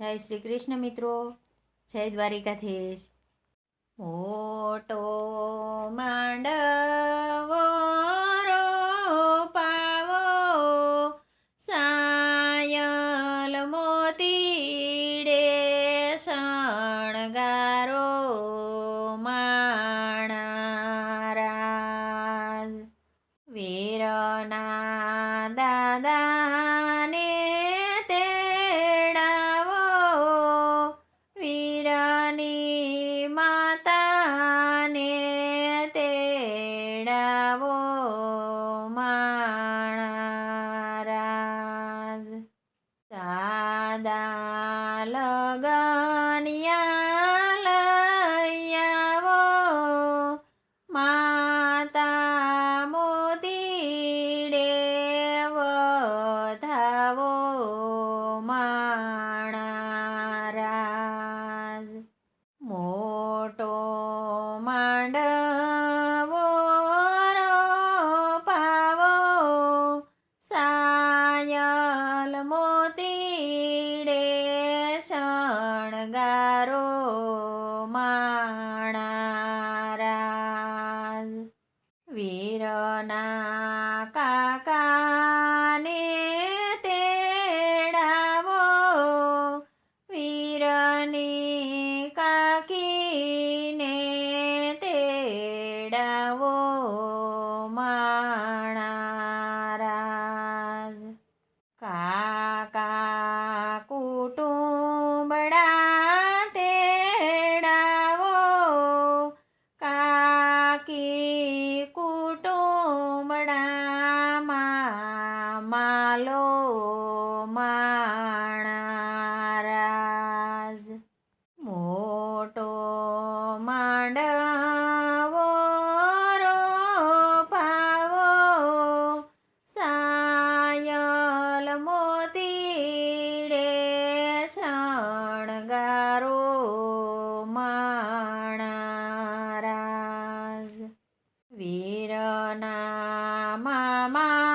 જય શ્રી કૃષ્ણ મિત્રો. જય દ્વારિકાધીશ. મોટો માંડવો રોપાવો સાયલ મોતીડે શણગારો માણારાજ તેડાવો માણારાજ સાદા લગનિયા લઈ આવો માતા મોતીડે વધાવો માણારાજ શણગારો માણારાજ. વીરના કાકાને તેડાવો. વીરની કાકીને તેડાવો. કુટુંબડામાં માલો વીરના મામાને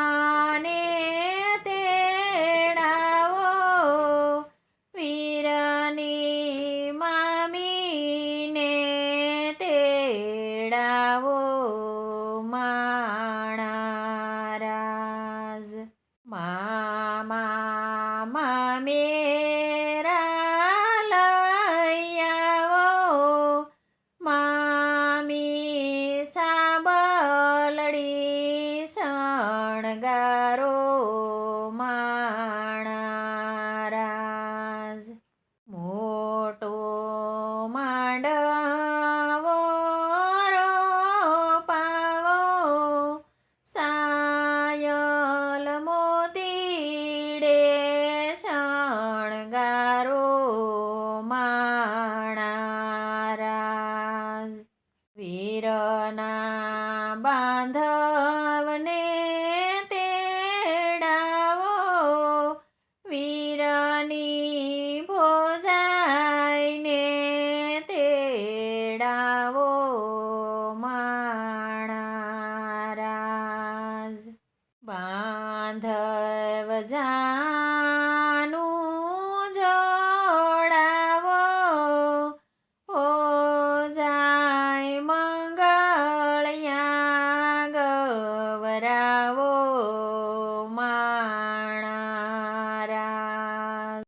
સાબલડી બાંધવને તેડાવો વીરની ભોજાઈને તેડાવો માણારાજ બાંધવ જા